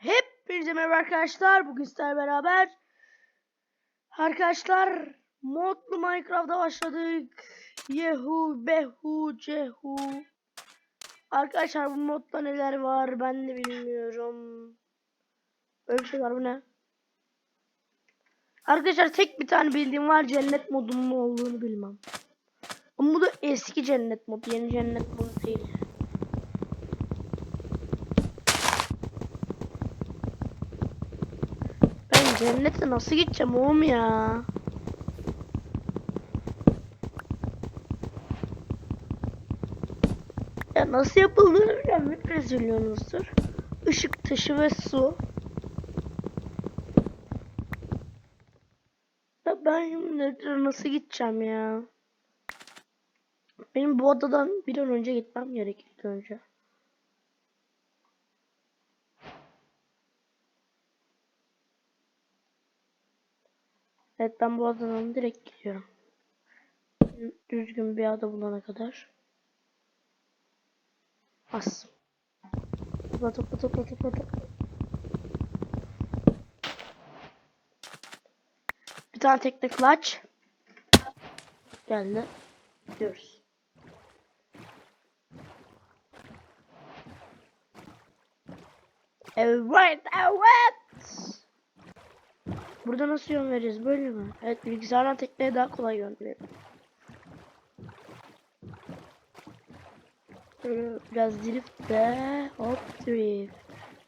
Hepinize merhaba arkadaşlar. Bugün sizlerle beraber arkadaşlar modlu Minecraft'a başladık. Yehu, behu, cehu. Arkadaşlar bu modda neler var ben de bilmiyorum. Öyle şey var bu ne? Arkadaşlar tek bir tane bildiğim var cennet modunun olduğunu bilmem. Ama bu da eski cennet modu, yeni cennet modu değil. Ben cennete nasıl gideceğim oğlum ya? Ya nasıl yapıldığını bilen bir rezilyosunuzdur. Işık taşı ve su. Ya ben şimdi nasıl gideceğim ya? Benim bu odadan bir an önce gitmem gerek ilk önce. Evet ben bu adadan direkt gidiyorum. Düzgün bir ada bulana kadar. As. Topla topla topla topla topla. Bir tane tekne clutch. Geldi. Gidiyoruz. Evet, evet. Burada nasıl yön vereceğiz? Böyle mi? Evet bilgisayardan tekneye daha kolay yön. Böyle Biraz drift de hop drift.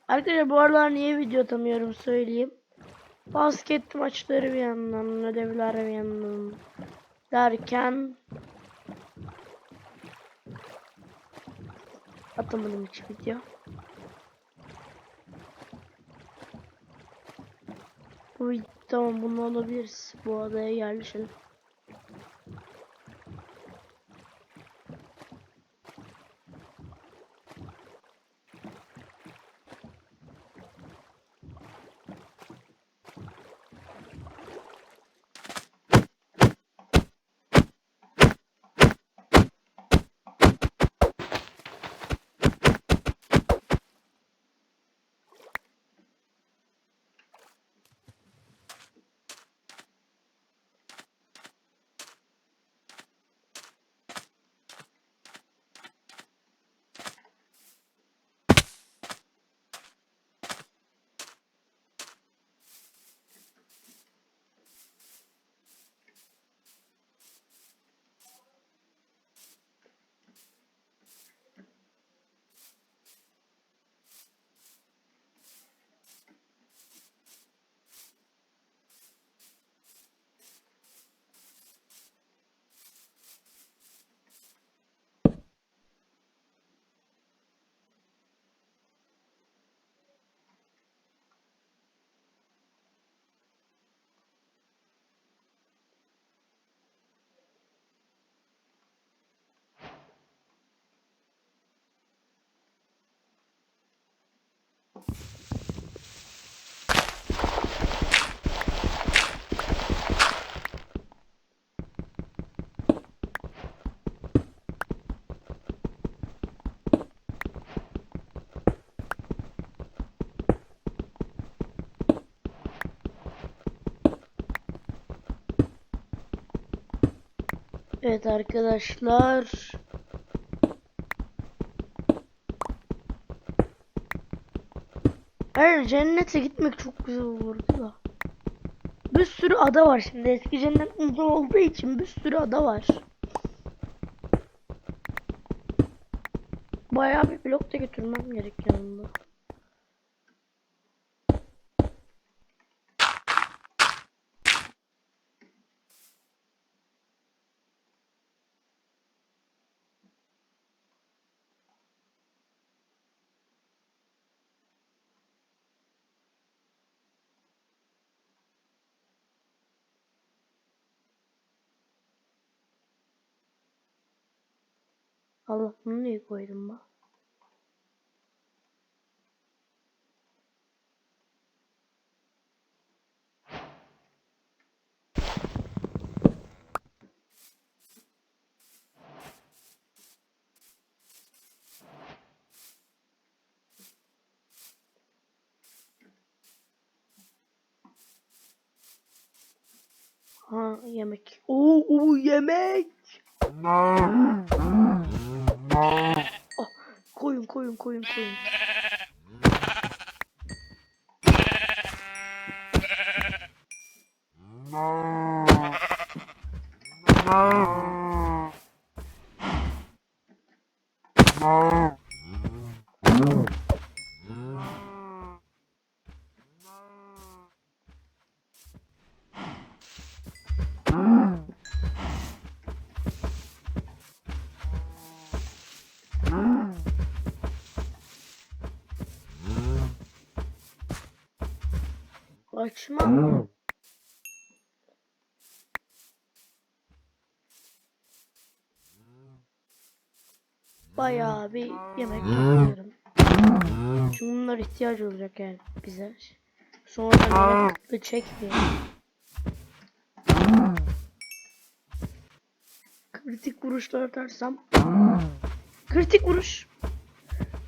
Arkadaşlar bu aralar niye video atamıyorum söyleyeyim. Basket maçları bir yandan, ödevler bir yandan derken atamadım hiç video. Vid- tamam bunu alabiliriz. Bu adaya yerleşelim. Evet arkadaşlar. Hayır cennete gitmek çok güzel olurdu da. Bir sürü ada var şimdi. Eski cennet uzun olduğu için bir sürü ada var. Bayağı bir blok da götürmem gerek yanımda. Allah bunu niye koydum bak. Ha yemek. Oo, oo yemek. Ah, koyun koyun koyun koyun. Kaçma. Bayağı bir yemek yapıyorum. Çünkü bunlar ihtiyaç olacak yani bize. Sonra yemek kıtlığı çekmiyor. Kritik vuruşlar atarsam Kritik vuruş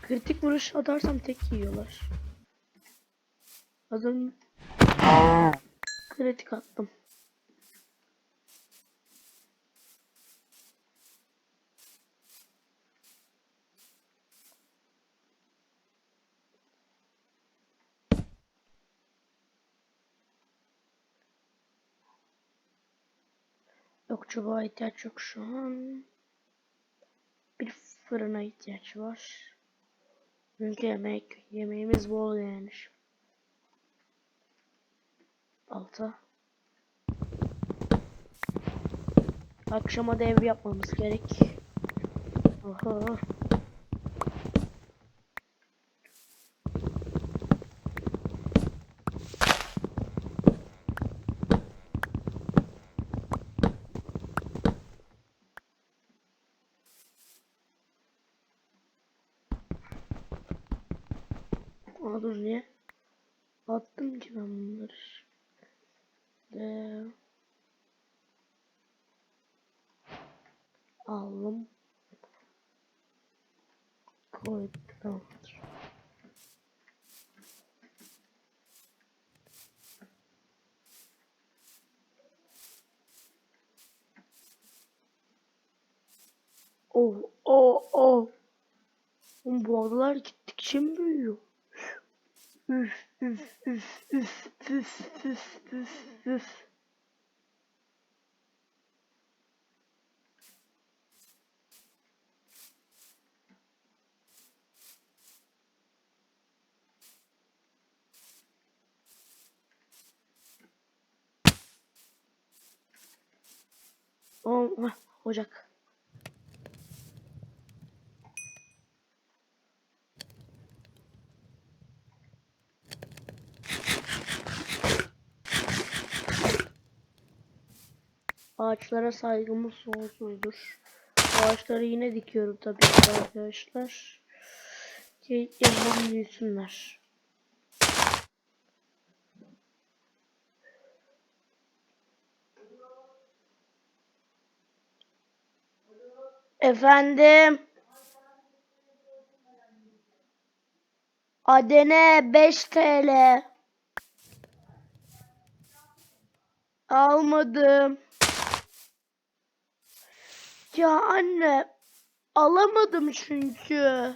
Kritik vuruş atarsam tek yiyorlar. Az önce kritik attım. Yok çubuğa ihtiyaç yok şu an. Bir fırına ihtiyaç var. Çünkü yemek, yemeğimiz bol yani. Balta. Akşama da ev yapmamız gerek. Oho. Aa dur niye? Attım ki ben bunları. De... Aldım. Koydum. Tamamdır. Oh, oh, oh. Bu adalar gittikçe mi büyüyor? Üf, üf, üf, üf, üf, üf, üf, üf. Oh, heh, ocak. Ağaçlara saygımız sonsuzdur. Ağaçları yine dikiyorum tabii ki arkadaşlar. Ki yandan büyüsünler. Efendim. Adene 5 TL. Almadım. Ya anne alamadım çünkü.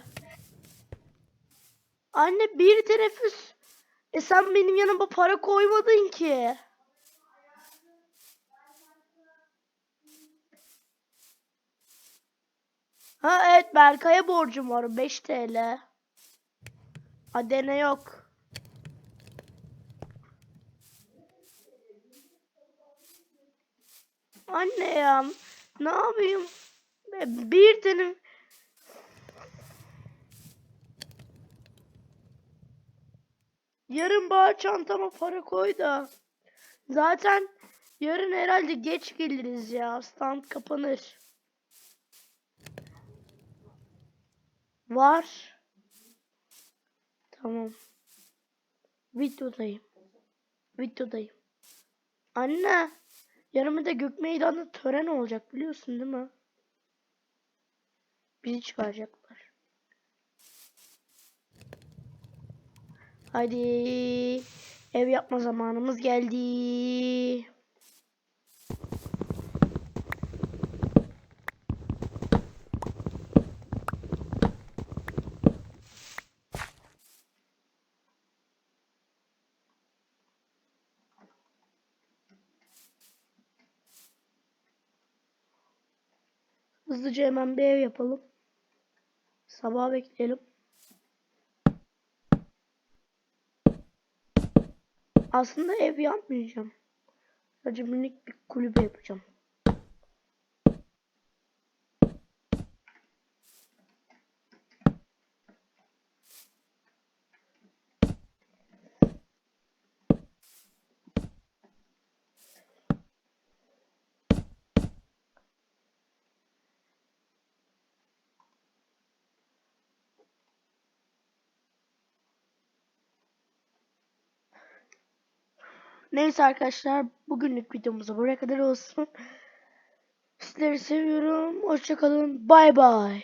Anne bir teneffüs. E sen benim yanıma para koymadın ki. Ha evet Berkay'a borcum var 5 TL. Adene yok. Anne ya ne yapayım? Bir tane Yarın bağ çantama para koy da. Zaten yarın herhalde geç geliriz ya. Stand kapanır. Var. Tamam. Videodayım. Videodayım. Anne. Yarın de Gök Meydanı'nda tören olacak biliyorsun değil mi? Bizi çıkaracaklar. Hadi. Ev yapma zamanımız geldi. Hızlıca hemen bir ev yapalım. Sabah bekleyelim. Aslında ev yapmayacağım. Sadece minik bir kulübe yapacağım. Neyse arkadaşlar bugünlük videomuz buraya kadar olsun. Sizleri seviyorum. Hoşçakalın. Bay bay.